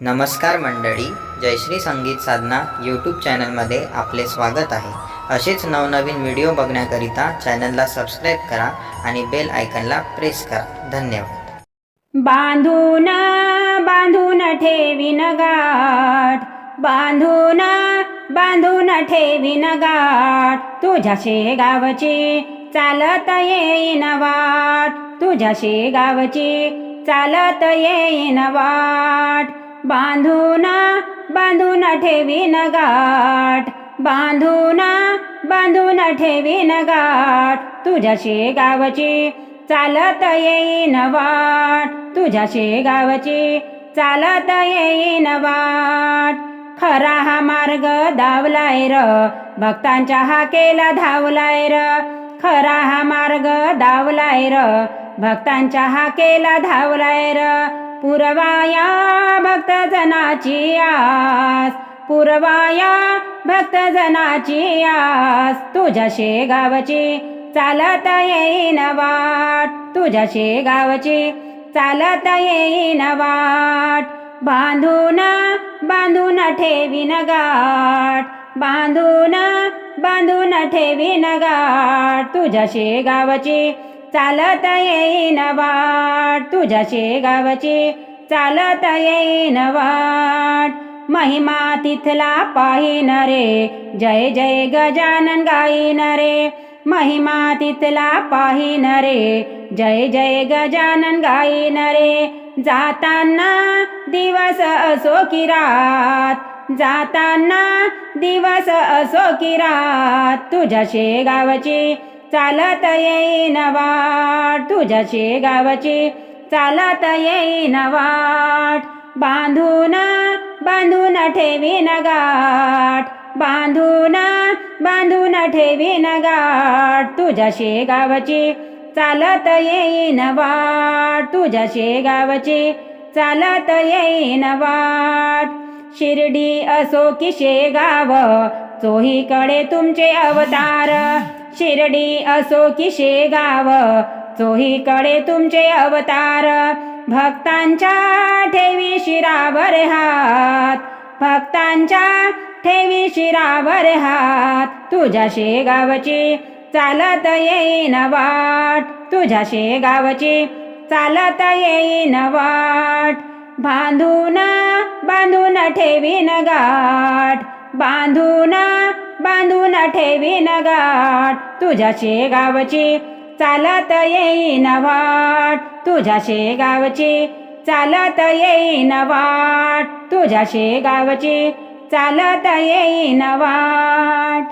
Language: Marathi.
नमस्कार मंडळी जयश्री संगीत साधना यूट्यूब चॅनलमध्ये आपले स्वागत आहे. असेच नवनवीन व्हिडिओ बघण्याकरिता चॅनलला सबस्क्राईब करा आणि बेल आयकनला प्रेस करा. धन्यवाद. बांधून बांधून ठेवीन गाठ. बांधून बांधून ठेवीन गाठ. तुझ्या शेगावची चालत येईन वाट. तुझ्या शेगावची चालत येईन वाट. बांधून बांधून ठेवीन गाठ. बांधून बांधून ठेवीन गाठ. तुझ्या शेगावची चालत येईन वाट. तुझ्या शेगावची चालत येईन वाट. खरा हा मार्ग धावलाय र भक्तांच्या हाकेला धावलाय र. खरा हा मार्ग धावलाय र भक्तांच्या हाकेला धावलाय र. पुरवाया भक्तजनाची आस पुरवाया भक्तजनाची आस तुझ्या शेगावची चालत येईन वाट तुझ्या शेगावची चालत येईन वाट. बांधून बांधून ठेवीन गाठ बांधून बांधून ठेवीन गाठ तुझ्या शेगावची चालत येईन वाट तुझ्या शेगावची चालत येईन वाट महिमा तिथला पाहिन रे. जय जय गजानन गाईन रे. महिमा तिथला पाहिन रे. जय जय गजानन गाईन रे. जाताना दिवस असो की रात. जाताना दिवस असो की रात. तुझ्या शेगावची चालत येईन वाट तुझ्या शेगावची चालत येईन वाट बांधून बांधून ठेवीन गाठ. बांधून बांधून ठेवीन गाठ तुझ्या शेगावची चालत येईन वाट तुझ्या शेगावची चालत येईन वाट शिर्डी असो की शेगाव चोहीकडे तुमचे अवतार. शिर्डी असो की शेगाव चोहीकडे तुमचे अवतार. भक्तांच्या ठेवी शिरावर हात भक्तांच्या ठेवी शिरावर हात. तुझ्या शेगावची चालत येईन वाट तुझ्या शेगावची चालत येईन वाट. बांधून बांधून ठेवीन गाठ. बांधून बांधून ठेवीन गाठ. तुझ्या शेगावची चालत येईन वाट. तुझ्या शेगावची चालत येईन वाट. तुझ्या शेगावची चालत येईन वाट.